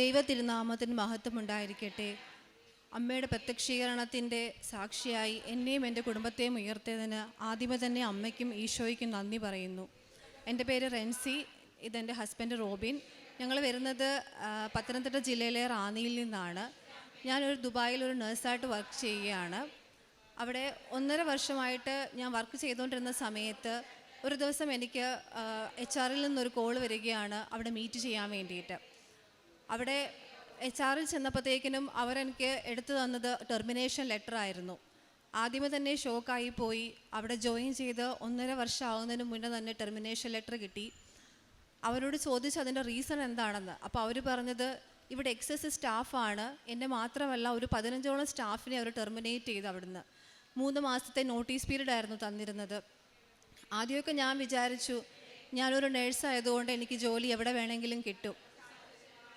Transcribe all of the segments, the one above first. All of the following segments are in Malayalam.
ദൈവ തിരുനാമത്തിന് മഹത്വം ഉണ്ടായിരിക്കട്ടെ അമ്മയുടെ പ്രത്യക്ഷീകരണത്തിന്റെ സാക്ഷിയായി എന്നെയും എന്റെ കുടുംബത്തെയും ഉയർത്തിയതിന് ആദ്യമേ തന്നെ അമ്മയ്ക്കും ഈശോയ്ക്കും നന്ദി പറയുന്നു. എന്റെ പേര് റെൻസി ഇതെന്റെ ഹസ്ബൻഡ് റോബിൻ. ഞങ്ങൾ വരുന്നത് പത്തനംതിട്ട ജില്ലയിലെ റാന്നിയിൽ നിന്നാണ്. ഞാനൊരു ദുബായിൽ ഒരു നഴ്സായിട്ട് വർക്ക് ചെയ്യുകയാണ്. അവിടെ ഒന്നര വർഷമായിട്ട് ഞാൻ വർക്ക് ചെയ്തുകൊണ്ടിരുന്ന സമയത്ത് ഒരു ദിവസം എനിക്ക് എച്ച് ആറിൽ നിന്നൊരു കോൾ വരികയാണ് അവിടെ മീറ്റ് ചെയ്യാൻ വേണ്ടിയിട്ട്. അവിടെ എച്ച് ആറിൽ ചെന്നപ്പോഴത്തേക്കിനും അവരെനിക്ക് എടുത്തു തന്നത് ടെർമിനേഷൻ ലെറ്റർ ആയിരുന്നു. ആദ്യമേ തന്നെ ഷോക്കായി പോയി. അവിടെ ജോയിൻ ചെയ്ത് ഒന്നര വർഷം ആകുന്നതിന് മുന്നേ തന്നെ ടെർമിനേഷൻ ലെറ്റർ കിട്ടി. അവരോട് ചോദിച്ചു അതിന്റെ റീസൺ എന്താണെന്ന്. അപ്പോൾ അവർ പറഞ്ഞത് ഇവിടെ എക്സസ് സ്റ്റാഫാണ് എന്നെ മാത്രമല്ല ഒരു പതിനഞ്ചോളം സ്റ്റാഫിനെ അവർ ടെർമിനേറ്റ് ചെയ്ത് അവിടുന്ന്. മൂന്ന് മാസത്തെ നോട്ടീസ് പീരീഡ് ആയിരുന്നു തന്നിരുന്നത്. ആദ്യമൊക്കെ ഞാൻ വിചാരിച്ചു ഞാനൊരു നേഴ്സ് ആയതുകൊണ്ട് എനിക്ക് ജോലി എവിടെ വേണമെങ്കിലും കിട്ടും.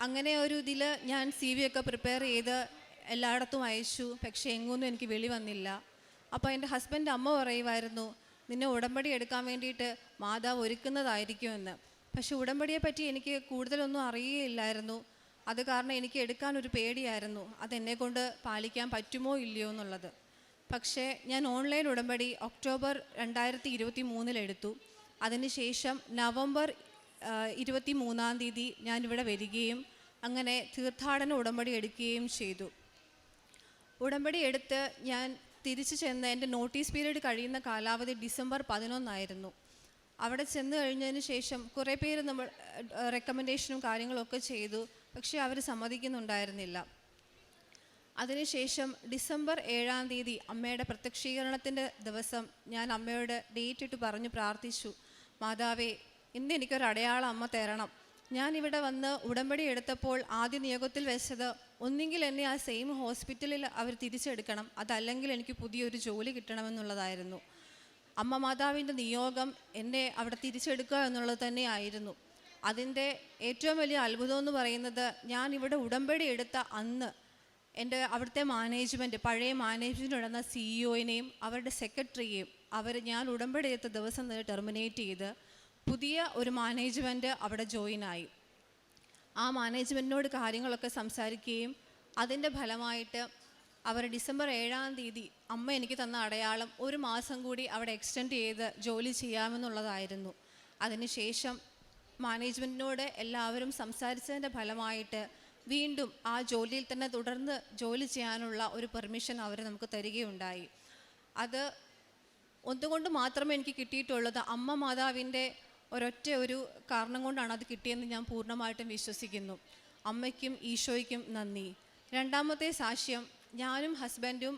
അങ്ങനെ ഒരു ഇതിൽ ഞാൻ സി വി ഒക്കെ പ്രിപ്പയർ ചെയ്ത് എല്ലായിടത്തും അയച്ചു. പക്ഷേ എങ്ങൊന്നും എനിക്ക് വെളി വന്നില്ല. അപ്പോൾ എന്റെ ഹസ്ബൻഡ് അമ്മ പറയുമായിരുന്നു നിന്നെ ഉടമ്പടി എടുക്കാൻ വേണ്ടിയിട്ട് മാതാവ് ഒരുക്കുന്നതായിരിക്കുമെന്ന്. പക്ഷെ ഉടമ്പടിയെ പറ്റി എനിക്ക് കൂടുതലൊന്നും അറിയുകയില്ലായിരുന്നു അത് കാരണം എനിക്ക് എടുക്കാൻ ഒരു പേടിയായിരുന്നു. അതെന്നെ കൊണ്ട് പാലിക്കാൻ പറ്റുമോ ഇല്ലയോ എന്നുള്ളത്. പക്ഷേ ഞാൻ ഓൺലൈൻ ഉടമ്പടി ഒക്ടോബർ രണ്ടായിരത്തി ഇരുപത്തി മൂന്നിലെടുത്തു അതിനുശേഷം നവംബർ ഇരുപത്തി മൂന്നാം തീയതി ഞാനിവിടെ വരികയും അങ്ങനെ തീർത്ഥാടന ഉടമ്പടി എടുക്കുകയും ചെയ്തു. ഉടമ്പടി എടുത്ത് ഞാൻ തിരിച്ചു ചെന്ന് എന്റെ നോട്ടീസ് പീരീഡ് കഴിയുന്ന കാലാവധി ഡിസംബർ പതിനൊന്നായിരുന്നു. അവിടെ ചെന്ന് കഴിഞ്ഞതിന് ശേഷം കുറേ പേര് നമ്മൾ റെക്കമെൻഡേഷനും കാര്യങ്ങളൊക്കെ ചെയ്തു. പക്ഷേ അവർ സമ്മതിക്കുന്നുണ്ടായിരുന്നില്ല. അതിനുശേഷം ഡിസംബർ ഏഴാം തീയതി അമ്മയുടെ പ്രത്യക്ഷീകരണത്തിന്റെ ദിവസം ഞാൻ അമ്മയോട് ഡേറ്റ് ഇട്ട് പറഞ്ഞു പ്രാർത്ഥിച്ചു. മാതാവേ ഇന്ന് എനിക്കൊരു അടയാളം അമ്മ തരണം. ഞാൻ ഇവിടെ വന്ന് ഉടമ്പടി എടുത്തപ്പോൾ ആദ്യ നിയോഗത്തിൽ വെച്ചത് ഒന്നുകിൽ എന്നെ ആ സെയിം ഹോസ്പിറ്റലിൽ അവർ തിരിച്ചെടുക്കണം അതല്ലെങ്കിൽ എനിക്ക് പുതിയൊരു ജോലി കിട്ടണമെന്നുള്ളതായിരുന്നു. അമ്മ മാതാവിന്റെ നിയോഗം എന്നെ അവിടെ തിരിച്ചെടുക്കുക എന്നുള്ളത് തന്നെയായിരുന്നു. അതിന്റെ ഏറ്റവും വലിയ അത്ഭുതം എന്ന് പറയുന്നത് ഞാൻ ഇവിടെ ഉടമ്പടി എടുത്ത അന്ന് എന്റെ അവിടുത്തെ മാനേജ്മെന്റ് പഴയ മാനേജ്മെന്റ് ഉണ്ടെന്ന സിഇഒയിനെയും അവരുടെ സെക്രട്ടറിയെയും അവർ ഞാൻ ഉടമ്പടി എടുത്ത ദിവസം ടെർമിനേറ്റ് ചെയ്ത് പുതിയ ഒരു മാനേജ്മെന്റ് അവിടെ ജോയിൻ ആയി. ആ മാനേജ്മെന്റിനോട് കാര്യങ്ങളൊക്കെ സംസാരിക്കുകയും അതിന്റെ ഫലമായിട്ട് അവർ ഡിസംബർ ഏഴാം തീയതി അമ്മ എനിക്ക് തന്ന അടയാളം ഒരു മാസം കൂടി അവിടെ എക്സ്റ്റെൻഡ് ചെയ്ത് ജോലി ചെയ്യാമെന്നുള്ളതായിരുന്നു. അതിനുശേഷം മാനേജ്മെന്റിനോട് എല്ലാവരും സംസാരിച്ചതിന്റെ ഫലമായിട്ട് വീണ്ടും ആ ജോലിയിൽ തന്നെ തുടർന്ന് ജോലി ചെയ്യാനുള്ള ഒരു പെർമിഷൻ അവർ നമുക്ക് തരികയുണ്ടായി. അത് ഒന്നുകൊണ്ട് മാത്രമേ എനിക്ക് കിട്ടിയിട്ടുള്ളത് അമ്മ മാതാവിന്റെ ഒരൊറ്റ ഒരു കാരണം കൊണ്ടാണ് അത് കിട്ടിയെന്ന് ഞാൻ പൂർണമായിട്ടും വിശ്വസിക്കുന്നു. അമ്മയ്ക്കും ഈശോയ്ക്കും നന്ദി. രണ്ടാമത്തെ സാക്ഷ്യം ഞാനും ഹസ്ബൻഡും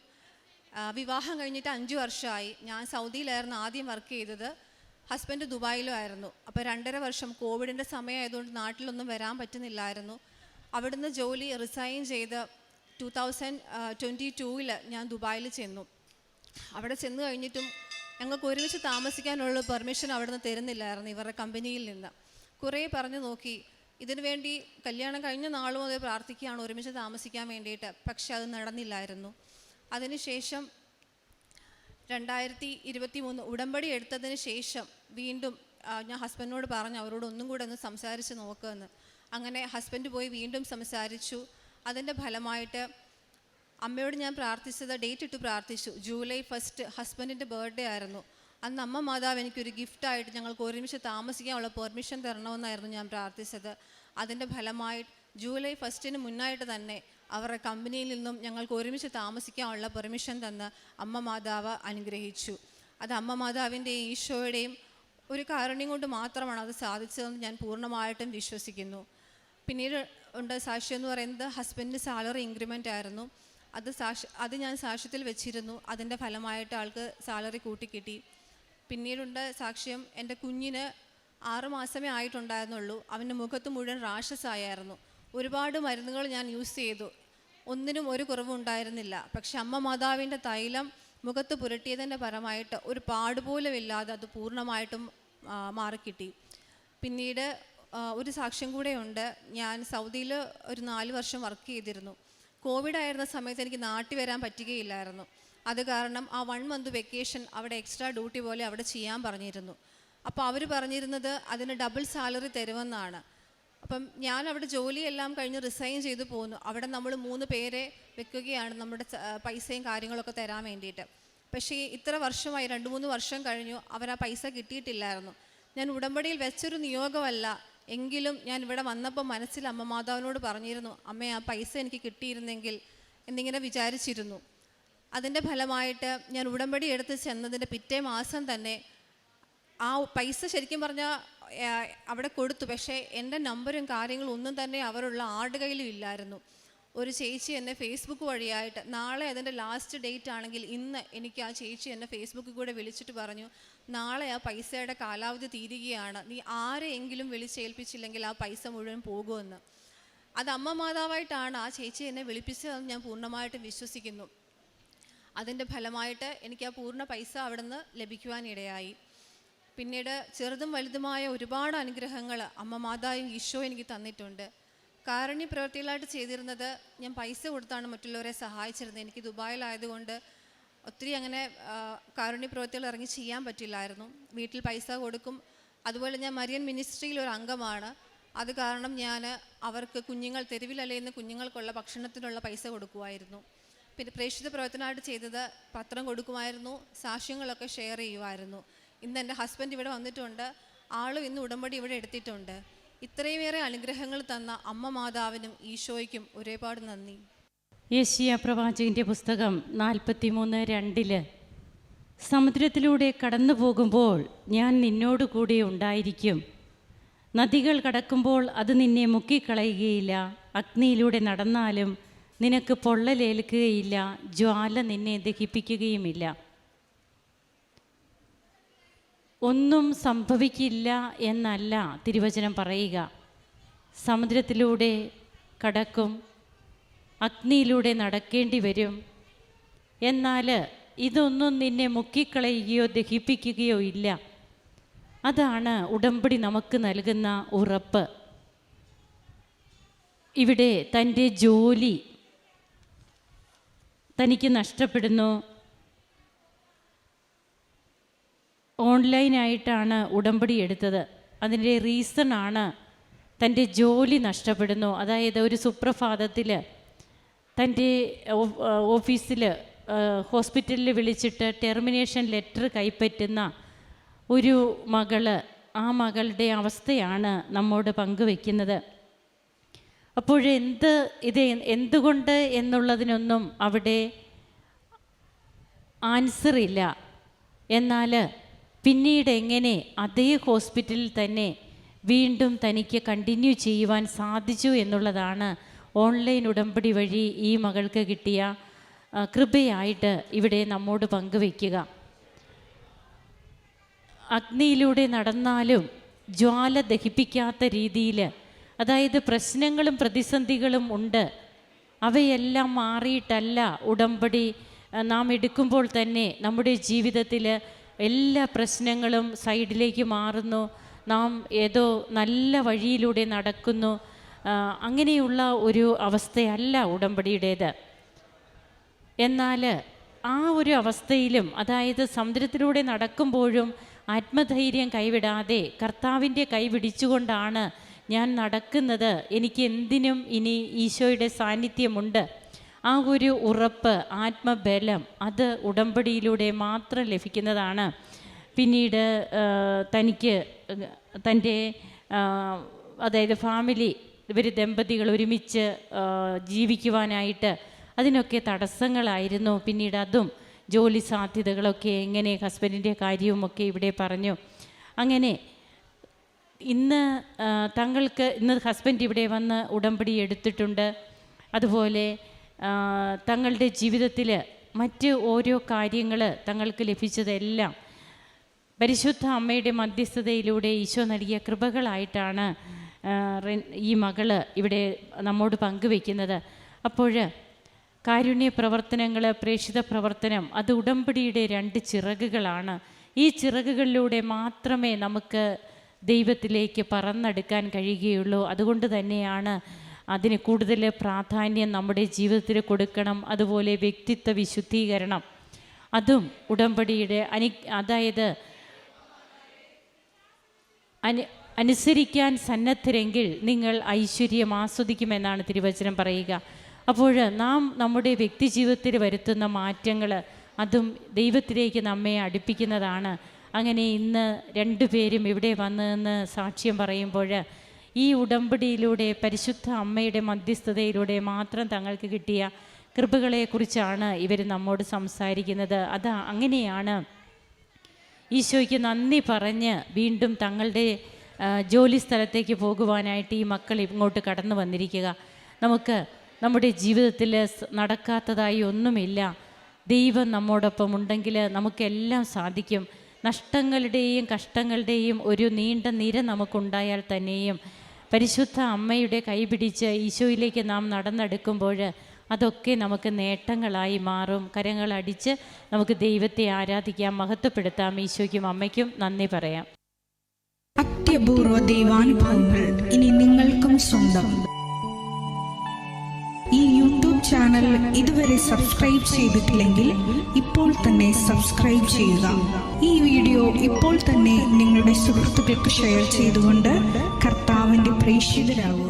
വിവാഹം കഴിഞ്ഞിട്ട് അഞ്ച് വർഷമായി. ഞാൻ സൗദിയിലായിരുന്നു ആദ്യം വർക്ക് ചെയ്തത്. ഹസ്ബൻഡ് ദുബായിലും ആയിരുന്നു. അപ്പോൾ രണ്ടര വർഷം കോവിഡിന്റെ സമയമായതുകൊണ്ട് നാട്ടിലൊന്നും വരാൻ പറ്റുന്നില്ലായിരുന്നു. അവിടുന്ന് ജോലി റിസൈൻ ചെയ്ത് ടു തൗസൻഡ് ട്വന്റി ടൂവിൽ ഞാൻ ദുബായിൽ ചെന്നു. അവിടെ ചെന്ന് കഴിഞ്ഞിട്ടും ഞങ്ങൾക്ക് ഒരുമിച്ച് താമസിക്കാനുള്ള പെർമിഷൻ അവിടുന്ന് തരുന്നില്ലായിരുന്നു ഇവരുടെ കമ്പനിയിൽ നിന്ന്. കുറേ പറഞ്ഞു നോക്കി. ഇതിനു വേണ്ടി കല്യാണം കഴിഞ്ഞ നാൾ മുതൽ പ്രാർത്ഥിക്കുകയാണ് ഒരുമിച്ച് താമസിക്കാൻ വേണ്ടിയിട്ട്. പക്ഷെ അത് നടന്നില്ലായിരുന്നു. അതിനുശേഷം രണ്ടായിരത്തി ഇരുപത്തി മൂന്ന് ഉടമ്പടി എടുത്തതിന് ശേഷം വീണ്ടും ഞാൻ ഹസ്ബൻഡിനോട് പറഞ്ഞു അവരോട് ഒന്നും കൂടെ ഒന്ന് സംസാരിച്ച് നോക്കുമെന്ന് അങ്ങനെ ഹസ്ബൻഡ് പോയി വീണ്ടും സംസാരിച്ചു. അതിന്റെ ഫലമായിട്ട് അമ്മയോട് ഞാൻ പ്രാർത്ഥിച്ചത് ഡേറ്റ് ഇട്ട് പ്രാർത്ഥിച്ചു. ജൂലൈ ഫസ്റ്റ് ഹസ്ബൻഡിന്റെ ബർത്ത്ഡേ ആയിരുന്നു. അന്ന് അമ്മ മാതാവ് എനിക്കൊരു ഗിഫ്റ്റായിട്ട് ഞങ്ങൾക്ക് ഒരുമിച്ച് താമസിക്കാനുള്ള പെർമിഷൻ തരണമെന്നായിരുന്നു ഞാൻ പ്രാർത്ഥിച്ചത്. അതിന്റെ ഫലമായി ജൂലൈ ഫസ്റ്റിന് മുന്നായിട്ട് തന്നെ അവരുടെ കമ്പനിയിൽ നിന്നും ഞങ്ങൾക്ക് ഒരുമിച്ച് താമസിക്കാനുള്ള പെർമിഷൻ തന്ന് അമ്മ മാതാവ് അനുഗ്രഹിച്ചു. അത് അമ്മ മാതാവിന്റെയും ഈശോയുടെയും ഒരു കാരുണ്യം കൊണ്ട് മാത്രമാണ് അത് സാധിച്ചതെന്ന് ഞാൻ പൂർണമായിട്ടും വിശ്വസിക്കുന്നു. പിന്നീട് ഉണ്ട് സാക്ഷ്യം എന്ന് പറയുന്നത് ഹസ്ബൻഡിന്റെ സാലറി ഇൻക്രിമെന്റ് ആയിരുന്നു. അത് സാക്ഷി അത് ഞാൻ സാക്ഷ്യത്തിൽ വെച്ചിരുന്നു. അതിന്റെ ഫലമായിട്ട് ആൾക്ക് സാലറി കൂട്ടിക്കിട്ടി. പിന്നീടുണ്ട് സാക്ഷ്യം എന്റെ കുഞ്ഞിന് ആറ് മാസമേ ആയിട്ടുണ്ടായിരുന്നുള്ളൂ. അവന്റെ മുഖത്ത് മുഴുവൻ റാഷസ് ആയായിരുന്നു ഒരുപാട് മരുന്നുകൾ ഞാൻ യൂസ് ചെയ്തു. ഒന്നിനും ഒരു കുറവും ഉണ്ടായിരുന്നില്ല പക്ഷെ അമ്മ മാതാവിന്റെ തൈലം മുഖത്ത് പുരട്ടിയതിന്റെ പരമായിട്ട് ഒരു പാടുപോലും ഇല്ലാതെ അത് പൂർണമായിട്ടും മാറിക്കിട്ടി. പിന്നീട് ഒരു സാക്ഷ്യം കൂടെ ഉണ്ട് ഞാൻ സൗദിയിൽ ഒരു നാല് വർഷം വർക്ക് ചെയ്തിരുന്നു. കോവിഡ് ആയിരുന്ന സമയത്ത് എനിക്ക് നാട്ടിൽ വരാൻ പറ്റുകയില്ലായിരുന്നു. അത് കാരണം ആ വൺ മന്ത് വെക്കേഷൻ അവിടെ എക്സ്ട്രാ ഡ്യൂട്ടി പോലെ അവിടെ ചെയ്യാൻ പറഞ്ഞിരുന്നു. അപ്പോൾ അവർ പറഞ്ഞിരുന്നത് അതിന് ഡബിൾ സാലറി തരുമെന്നാണ്. അപ്പം ഞാൻ അവിടെ ജോലിയെല്ലാം കഴിഞ്ഞ് റിസൈൻ ചെയ്തു പോന്നു. അവിടെ നമ്മൾ മൂന്ന് പേരെ വെക്കുകയാണ് നമ്മുടെ പൈസയും കാര്യങ്ങളൊക്കെ തരാൻ വേണ്ടിയിട്ട്. പക്ഷേ ഇത്ര വർഷമായി രണ്ട് മൂന്ന് വർഷം കഴിഞ്ഞു അവർ ആ പൈസ കിട്ടിയിട്ടില്ലായിരുന്നു. ഞാൻ ഉടമ്പടിയിൽ വെച്ചൊരു നിയോഗമല്ല എങ്കിലും ഞാൻ ഇവിടെ വന്നപ്പോൾ മനസ്സിൽ അമ്മ മാതാവിനോട് പറഞ്ഞിരുന്നു അമ്മ ആ പൈസ എനിക്ക് കിട്ടിയിരുന്നെങ്കിൽ എന്നിങ്ങനെ വിചാരിച്ചിരുന്നു. അതിന്റെ ഫലമായിട്ട് ഞാൻ ഉടമ്പടി എടുത്ത് ചെന്നതിന്റെ പിറ്റേ മാസം തന്നെ ആ പൈസ ശരിക്കും പറഞ്ഞാൽ അവിടെ കൊടുത്തു. പക്ഷേ എന്റെ നമ്പറും കാര്യങ്ങളും ഒന്നും തന്നെ അവരുള്ള ആരുടെ കയ്യിലും ഇല്ലായിരുന്നു. ഒരു ചേച്ചി എന്നെ ഫേസ്ബുക്ക് വഴിയായിട്ട് നാളെ അതിന്റെ ലാസ്റ്റ് ഡേറ്റ് ആണെങ്കിൽ ഇന്ന് എനിക്ക് ആ ചേച്ചി എന്നെ ഫേസ്ബുക്കിൽ കൂടെ വിളിച്ചിട്ട് പറഞ്ഞു നാളെ ആ പൈസയുടെ കാലാവധി തീരുകയാണ്. നീ ആരെയെങ്കിലും വിളിച്ചേൽപ്പിച്ചില്ലെങ്കിൽ ആ പൈസ മുഴുവൻ പോകുമെന്ന്. അത് അമ്മ മാതാവായിട്ടാണ് ആ ചേച്ചി എന്നെ വിളിപ്പിച്ചതെന്ന് ഞാൻ പൂർണമായിട്ടും വിശ്വസിക്കുന്നു. അതിന്റെ ഫലമായിട്ട് എനിക്ക് ആ പൂർണ പൈസ അവിടെ നിന്ന് ലഭിക്കുവാനിടയായി പിന്നീട് ചെറുതും വലുതുമായ ഒരുപാട് അനുഗ്രഹങ്ങൾ അമ്മ മാതാവും ഈശോ എനിക്ക് തന്നിട്ടുണ്ട്. കാരുണ്യ പ്രവൃത്തികളായിട്ട് ചെയ്തിരുന്നത് ഞാൻ പൈസ കൊടുത്താണ് മറ്റുള്ളവരെ സഹായിച്ചിരുന്നത്. എനിക്ക് ദുബായിലായതുകൊണ്ട് ഒത്തിരി അങ്ങനെ കാരുണ്യ പ്രവൃത്തികൾ ഇറങ്ങി ചെയ്യാൻ പറ്റില്ലായിരുന്നു. വീട്ടിൽ പൈസ കൊടുക്കും. അതുപോലെ ഞാൻ മരിയൻ മിനിസ്ട്രിയിൽ ഒരു അംഗമാണ്. അത് കാരണം ഞാൻ അവർക്ക് കുഞ്ഞുങ്ങൾ തെരുവിലലയുന്ന കുഞ്ഞുങ്ങൾക്കുള്ള ഭക്ഷണത്തിനുള്ള പൈസ കൊടുക്കുമായിരുന്നു. പിന്നെ പ്രേക്ഷിത പ്രവർത്തനമായിട്ട് ചെയ്തത് പത്രം കൊടുക്കുമായിരുന്നു സാക്ഷ്യങ്ങളൊക്കെ ഷെയർ ചെയ്യുമായിരുന്നു. ഇന്ന് എന്റെ ഹസ്ബൻഡ് ഇവിടെ വന്നിട്ടുണ്ട്. ആളും ഇന്ന് ഉടമ്പടി ഇവിടെ എടുത്തിട്ടുണ്ട്. ഇത്രയുമേറെ അനുഗ്രഹങ്ങൾ തന്ന അമ്മ മാതാവിനും ഈശോയ്ക്കും ഒരുപാട് നന്ദി. യേശിയ പ്രവാചകന്റെ പുസ്തകം നാൽപ്പത്തി മൂന്ന് രണ്ടിൽ. സമുദ്രത്തിലൂടെ കടന്നു പോകുമ്പോൾ ഞാൻ നിന്നോട് കൂടെ ഉണ്ടായിരിക്കും. നദികൾ കടക്കുമ്പോൾ അത് നിന്നെ മുക്കിക്കളയുകയില്ല. അഗ്നിയിലൂടെ നടന്നാലും നിനക്ക് പൊള്ളലേൽക്കുകയില്ല. ജ്വാല നിന്നെ ദഹിപ്പിക്കുകയുമില്ല. ഒന്നും സംഭവിക്കില്ല എന്നല്ല തിരുവചനം പറയുക. സമുദ്രത്തിലൂടെ കടക്കും അഗ്നിയിലൂടെ നടക്കേണ്ടി വരും. എന്നാൽ ഇതൊന്നും നിന്നെ മുക്കിക്കളയുകയോ ദഹിപ്പിക്കുകയോ ഇല്ല. അതാണ് ഉടമ്പടി നമുക്ക് നൽകുന്ന ഉറപ്പ്. ഇവിടെ തന്റെ ജോലി തനിക്ക് നഷ്ടപ്പെടുന്നു. ഓൺലൈനായിട്ടാണ് ഉടമ്പടി എടുത്തത്. അതിന്റെ റീസൺ ആണ് തന്റെ ജോലി നഷ്ടപ്പെടുന്നു. അതായത് ഒരു സുപ്രഭാതത്തിൽ തന്റെ ഓഫീസിൽ ഹോസ്പിറ്റലിൽ വിളിച്ചിട്ട് ടെർമിനേഷൻ ലെറ്റർ കൈപ്പറ്റുന്ന ഒരു മകൾ ആ മകളുടെ അവസ്ഥയാണ് നമ്മോട് പങ്കുവെക്കുന്നത്. അപ്പോഴെന്ത് ഇത് എന്തുകൊണ്ട് എന്നുള്ളതിനൊന്നും അവിടെ ആൻസർ ഇല്ല എന്നാൽ പിന്നീട് എങ്ങനെ അതേ ഹോസ്പിറ്റലിൽ തന്നെ വീണ്ടും തനിക്ക് കണ്ടിന്യൂ ചെയ്യുവാൻ സാധിച്ചു എന്നുള്ളതാണ് ഓൺലൈൻ ഉടമ്പടി വഴി ഈ മകൾക്ക് കിട്ടിയ കൃപയായിട്ട് ഇവിടെ നമ്മോട് പങ്കുവയ്ക്കുക. അഗ്നിയിലൂടെ നടന്നാലും ജ്വാല ദഹിപ്പിക്കാത്ത രീതിയിൽ അതായത് പ്രശ്നങ്ങളും പ്രതിസന്ധികളും ഉണ്ട്. അവയെല്ലാം മാറിയിട്ടല്ല ഉടമ്പടി നാം എടുക്കുമ്പോൾ തന്നെ നമ്മുടെ ജീവിതത്തിൽ എല്ലാ പ്രശ്നങ്ങളും സൈഡിലേക്ക് മാറുന്നു. നാം ഏതോ നല്ല വഴിയിലൂടെ നടക്കുന്നു. അങ്ങനെയുള്ള ഒരു അവസ്ഥയല്ല ഉടമ്പടിയുടേത്. എന്നാൽ ആ ഒരു അവസ്ഥയിലും അതായത് സമുദ്രത്തിലൂടെ നടക്കുമ്പോഴും ആത്മധൈര്യം കൈവിടാതെ കർത്താവിന്റെ കൈ പിടിച്ചുകൊണ്ടാണ് ഞാൻ നടക്കുന്നത്. എനിക്ക് എന്തിനും ഇനി ഈശോയുടെ സാന്നിധ്യമുണ്ട്. ആ ഒരു ഉറപ്പ് ആത്മബലം അത് ഉടമ്പടിയിലൂടെ മാത്രം ലഭിക്കുന്നതാണ്. പിന്നീട് തനിക്ക് തന്റെ അതായത് ഫാമിലി ഇവർ ദമ്പതികൾ ഒരുമിച്ച് ജീവിക്കുവാനായിട്ട് അതിനൊക്കെ തടസ്സങ്ങളായിരുന്നു. പിന്നീട് അതും ജോലി സാധ്യതകളൊക്കെ എങ്ങനെ ഹസ്ബൻഡിന്റെ കാര്യവുമൊക്കെ ഇവിടെ പറഞ്ഞു. അങ്ങനെ ഇന്ന് തങ്ങൾക്ക് ഇന്ന് ഹസ്ബൻഡ് ഇവിടെ വന്ന് ഉടമ്പടി എടുത്തിട്ടുണ്ട്. അതുപോലെ തങ്ങളുടെ ജീവിതത്തിൽ മറ്റ് ഓരോ കാര്യങ്ങൾ തങ്ങൾക്ക് ലഭിച്ചതെല്ലാം പരിശുദ്ധ അമ്മയുടെ മധ്യസ്ഥതയിലൂടെ ഈശോ നൽകിയ കൃപകളായിട്ടാണ് ഈ മകൾ ഇവിടെ നമ്മോട് പങ്കുവെക്കുന്നത്. അപ്പോൾ കാരുണ്യ പ്രവർത്തനങ്ങൾ പ്രേക്ഷിത പ്രവർത്തനം അത് ഉടമ്പടിയുടെ രണ്ട് ചിറകുകളാണ്. ഈ ചിറകുകളിലൂടെ മാത്രമേ നമുക്ക് ദൈവത്തിലേക്ക് പറന്നെടുക്കാൻ കഴിയുകയുള്ളൂ. അതുകൊണ്ട് തന്നെയാണ് അതിന് കൂടുതൽ പ്രാധാന്യം നമ്മുടെ ജീവിതത്തിൽ കൊടുക്കണം അതുപോലെ വ്യക്തിത്വ വിശുദ്ധീകരണം. അതും ഉടമ്പടിയുടെ അനി അതായത് അനു അനുസരിക്കാൻ സന്നദ്ധരെങ്കിൽ നിങ്ങൾ ഐശ്വര്യം ആസ്വദിക്കുമെന്നാണ് തിരുവചനം പറയുക. അപ്പോൾ നാം നമ്മുടെ വ്യക്തി ജീവിതത്തിൽ വരുത്തുന്ന മാറ്റങ്ങൾ അതും ദൈവത്തിലേക്ക് നമ്മെ അടുപ്പിക്കുന്നതാണ്. അങ്ങനെ ഇന്ന് രണ്ടുപേരും ഇവിടെ വന്നതെന്ന് സാക്ഷ്യം പറയുമ്പോൾ ഈ ഉടമ്പടിയിലൂടെ പരിശുദ്ധ അമ്മയുടെ മധ്യസ്ഥതയിലൂടെ മാത്രം തങ്ങൾക്ക് കിട്ടിയ കൃപകളെക്കുറിച്ചാണ് ഇവർ നമ്മോട് സംസാരിക്കുന്നത്. അത് അങ്ങനെയാണ് ഈശോയ്ക്ക് നന്ദി പറഞ്ഞ് വീണ്ടും തങ്ങളുടെ ജോലി സ്ഥലത്തേക്ക് പോകുവാനായിട്ട് ഈ മക്കൾ ഇങ്ങോട്ട് കടന്നു വന്നിരിക്കുക. നമുക്ക് നമ്മുടെ ജീവിതത്തിൽ നടക്കാത്തതായി ഒന്നുമില്ല. ദൈവം നമ്മോടൊപ്പം ഉണ്ടെങ്കിൽ നമുക്കെല്ലാം സാധിക്കും. നഷ്ടങ്ങളുടെയും കഷ്ടങ്ങളുടെയും ഒരു നീണ്ട നിര നമുക്കുണ്ടായാൽ തന്നെയും പരിശുദ്ധ അമ്മയുടെ കൈപിടിച്ച് ഈശോയിലേക്ക് നാം നടന്നെടുക്കുമ്പോൾ അതൊക്കെ നമുക്ക് നേട്ടങ്ങളായി മാറും. കരങ്ങളടിച്ച് നമുക്ക് ദൈവത്തെ ആരാധിക്കാം മഹത്വപ്പെടുത്താം. ഈശോയ്ക്കും അമ്മയ്ക്കും നന്ദി പറയാം. അത്യപൂർവ ദൈവാനുഭവങ്ങൾ ഇനി നിങ്ങൾക്കും സ്വന്തം. ഈ യൂട്യൂബ് ചാനൽ ഇതുവരെ സബ്സ്ക്രൈബ് ചെയ്തിട്ടില്ലെങ്കിൽ ഇപ്പോൾ തന്നെ സബ്സ്ക്രൈബ് ചെയ്യുക. ഈ വീഡിയോ ഇപ്പോൾ തന്നെ നിങ്ങളുടെ സുഹൃത്തുക്കൾക്ക് ഷെയർ ചെയ്തുകൊണ്ട് പ്രേക്ഷിതരാകുക